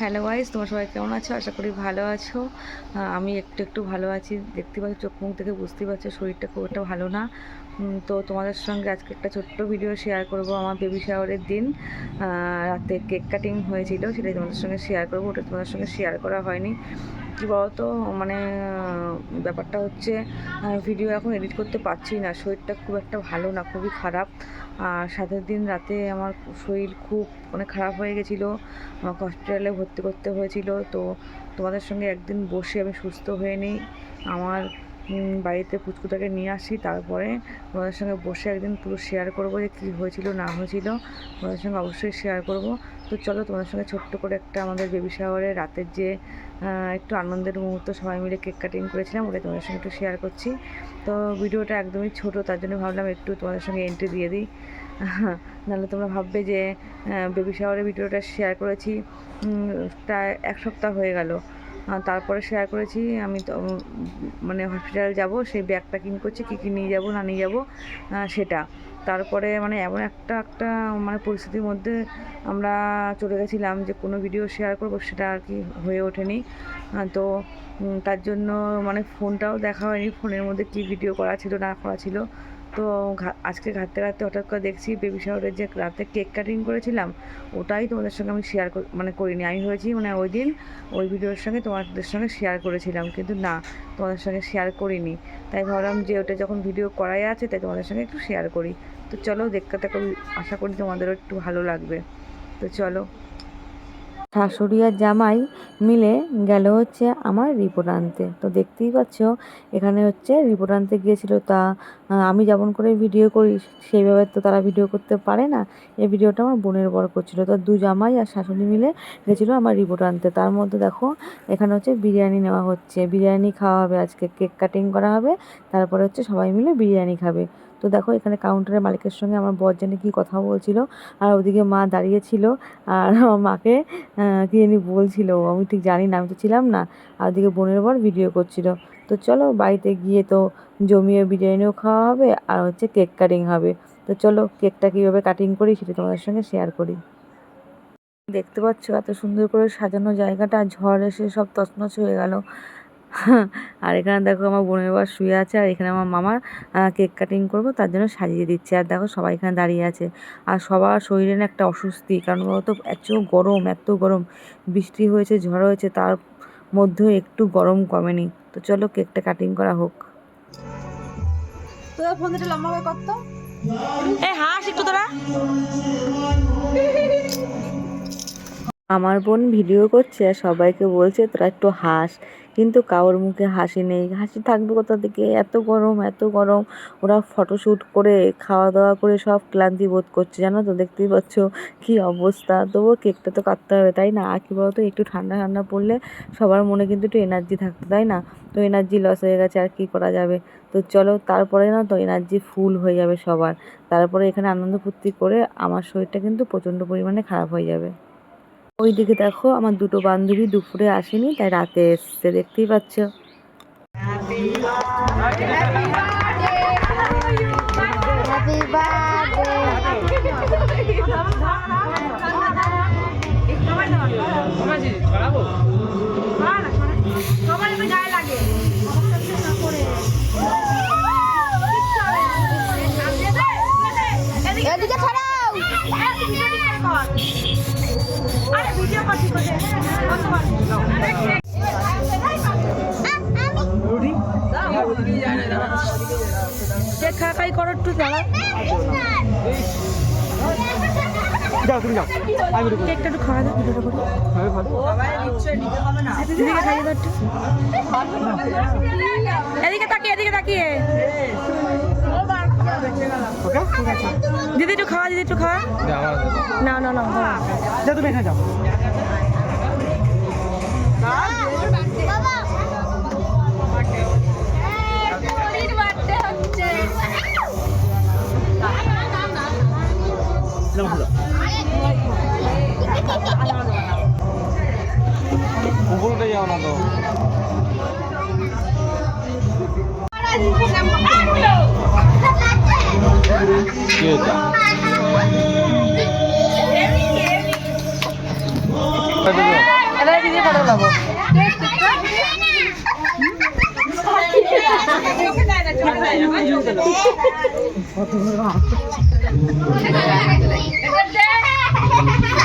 Hello wise তোমার সবাই কেমন আছো? আশা করি ভালো আছো। আমি একটু একটু ভালো আছি। দেখতে পাচ্ছ, চোখ মুখ দেখে বুঝতে পারছ, শরীরটা খুব একটা ভালো না। তো তোমাদের সঙ্গে আজকে একটা ছোট্ট ভিডিও শেয়ার করব আমার বেবি শাওয়ারের দিন। রাতে কেক কাটিং হয়েছিল, সেটাই তোমাদের সঙ্গে শেয়ার করব। ওটা তোমাদের সঙ্গে শেয়ার করা হয়নি। কী বলতো? মানে ব্যাপারটা হচ্ছে ভিডিও এখন এডিট করতে পারছি না। শরীরটা খুব একটা ভালো না, খুবই খারাপ। আর সাতের দিন রাতে আমার শরীর খুব মানে খারাপ হয়ে গেছিল। আমাকে হসপিটালে ভর্তি করতে হয়েছিল। তো তোমাদের সঙ্গে একদিন বসে আমি সুস্থ হয়ে নিই। আমার বাড়িতে পুচকুটাকে নিয়ে আসি। তারপরে তোমাদের সঙ্গে বসে একদিন পুরো শেয়ার করব যে কী হয়েছিল, না হয়েছিল। তোমাদের সঙ্গে অবশ্যই শেয়ার করব। তো চলো তোমাদের সঙ্গে ছোট্ট করে একটা আমাদের বেবি শাওয়ারে রাতের যে একটু আনন্দের মুহূর্ত, সবাই মিলে কেক কাটিং করেছিলাম ওটা তোমাদের সঙ্গে একটু শেয়ার করছি। তো ভিডিওটা একদমই ছোট, তার জন্য ভাবলাম একটু তোমাদের সঙ্গে এন্ট্রি দিয়ে দিই। নাহলে তোমরা ভাববে যে বেবি শাওয়ারের ভিডিওটা শেয়ার করেছি। প্রায় এক সপ্তাহ হয়ে গেল। তারপরে শেয়ার করেছি, আমি তো মানে হসপিটাল যাব, সেই ব্যাগ প্যাকিং করছি, কী কী নিয়ে যাব, না নিয়ে যাব সেটা। তারপরে মানে এমন একটা একটা মানে পরিস্থিতির মধ্যে আমরা চলে গেছিলাম যে কোনো ভিডিও শেয়ার করব, সেটা আর কি হয়ে ওঠেনি। তো তার জন্য মানে ফোনটাও দেখা হয়নি ফোনের মধ্যে কী ভিডিও করা ছিল, না করা ছিল। তো আজকে ঘাটতে ঘাটতে হঠাৎ করে দেখছি বেবি শাওয়ারের যে রাতে কেক কাটিং করেছিলাম, ওটাই তোমাদের সঙ্গে আমি শেয়ার মানে করিনি। আমি ভেবেছি মানে ওই দিন ওই ভিডিওর সঙ্গে তোমাদের সঙ্গে শেয়ার করেছিলাম, কিন্তু না, তোমাদের সঙ্গে শেয়ার করিনি। তাই ভাবলাম যে ওটা যখন ভিডিও করাই আছে, তাই তোমাদের সঙ্গে একটু শেয়ার করি। তো চলো দেখতে থাকো, আশা করি তোমাদেরও একটু ভালো লাগবে। তো চলো। শাশুড়ি আর জামাই মিলে গেল হচ্ছে আমার রিপোর্ট আনতে। তো দেখতেই পাচ্ছ, এখানে হচ্ছে রিপোর্ট আনতে গিয়েছিল তা আমি যেমন করে ভিডিও করি, সেইভাবে তো তারা ভিডিও করতে পারে না। এই ভিডিওটা আমার বোনের বর করছিল। তো দু জামাই আর শাশুড়ি মিলে গেছিল আমার রিপোর্ট আনতে। তার মধ্যে দেখো, এখানে হচ্ছে বিরিয়ানি নেওয়া হচ্ছে। বিরিয়ানি খাওয়া হবে, আজকে কেক কাটিং করা হবে, তারপরে হচ্ছে সবাই মিলে বিরিয়ানি খাবে। তো দেখো, এখানে কাউন্টারের মালিকের সঙ্গে আমার বর জানি কী কথা বলছিল, আর ওদিকে মা দাঁড়িয়েছিল, আর আমার মাকে কি জানি বলছিল আমি ঠিক জানি না, আমি তো ছিলাম না, আর ওদিকে বোনের বর ভিডিও করছিল। তো চলো বাড়িতে গিয়ে তো জমিয়ে বিরিয়ানিও খাওয়া হবে, আর হচ্ছে কেক কাটিং হবে। তো চলো কেকটা কীভাবে কাটিং করি সেটা তোমাদের সঙ্গে শেয়ার করি। দেখতে পাচ্ছ এত সুন্দর করে সাজানো জায়গাটা, ঝড় এসে সব তছনছ হয়ে গেল। আর এখানে দেখো আমার বোনের বার শুয়ে আছে আর এখানে আমার মামা কেক কাটিং করব তার জন্য সাজিয়ে দিচ্ছে। আর দেখো সবাই এখানে দাঁড়িয়ে আছে। আর সবার শরীরে না একটা অস্বস্তি কারণ বলতো এত গরম এত গরম। বৃষ্টি হয়েছে ঝড় হয়েছে তার মধ্যেও একটু গরম কমেনি। তো চলো কেকটা কাটিং করা হোক। তোদের ফোন দিতে লম্বা করে করতো এ হাস একটু তোরা। আমার বোন ভিডিও করছে আর সবাইকে বলছে, তোরা একটু হাস। কিন্তু কারোর মুখে হাসি নেই। হাসি থাকবে কোথা থেকে? এত গরম এত গরম। ওরা ফটোশ্যুট করে খাওয়া দাওয়া করে সব ক্লান্তি বোধ করছে। জানো তো, দেখতেই পাচ্ছ কি অবস্থা। তবুও কেকটা তো কাটতে হবে, তাই না? আর কি বলতো, একটু ঠান্ডা ঠান্ডা পড়লে সবার মনে কিন্তু একটু এনার্জি থাকতো, তাই না? তো এনার্জি লস হয়ে গেছে, আর কি করা যাবে? তো চলো, তারপরে না তো এনার্জি ফুল হয়ে যাবে সবার। তারপরে এখানে আনন্দ ফুর্তি করে আমার শরীরটা কিন্তু প্রচণ্ড পরিমাণে খারাপ হয়ে যাবে। ওইদিকে দেখো আমার দুটো বান্ধবী দুপুরে আসেনি তাই রাতে এসছে দেখতেই পাচ্ছ। কেক খাই করো একটু দাঁড়া যাও তুমি কেকটা একটু খাওয়া দাও এদিকে তাকিয়ে এদিকে তাকিয়ে। ওকে? দিদি, একটু খাওয়া, দিদি, একটু খাওয়া। না না না। যা, তুমি এখানে যাও। যাও যাও না। তো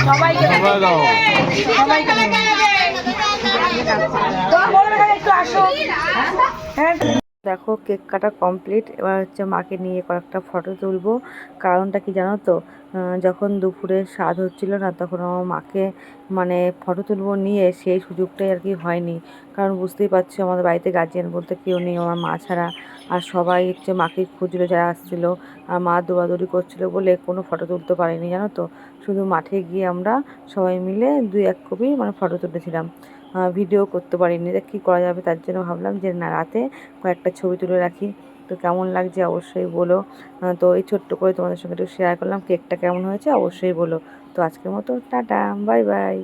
সবাইকে সবাইকে একটু আসো হ্যাঁ দেখো কেক কাটা কমপ্লিট। এবার হচ্ছে মাকে নিয়ে কয়েকটা ফটো তুলবো। কারণটা কি জানো তো? যখন দুপুরে স্বাদ হচ্ছিল না, তখন আমার মাকে মানে ফটো তুলবো নিয়ে সেই সুযোগটাই আর কি হয়নি। কারণ বুঝতেই পারছ আমাদের বাড়িতে গার্জিয়ান বলতে কেউ নেই, আমার মা ছাড়া। আর সবাই হচ্ছে মাকে খুঁজলো যারা আসছিল। আর মা দৌড়াদৌড়ি করছিল বলে কোনো ফটো তুলতে পারিনি, জানো তো? শুধু মাঠে গিয়ে আমরা সবাই মিলে দুই এক কপি মানে ফটো তুলেছিলাম। ভিডিও করতে পারিনি। তা কী করা যাবে? তার জন্য ভাবলাম যে, না, রাতে কয়েকটা ছবি তুলে রাখি। তো কেমন লাগছে অবশ্যই বলো। তো এই ছোট্ট করে তোমাদের সঙ্গে একটু শেয়ার করলাম। কেকটা কেমন হয়েছে অবশ্যই বলো। তো আজকের মতো টাটা বাই বাই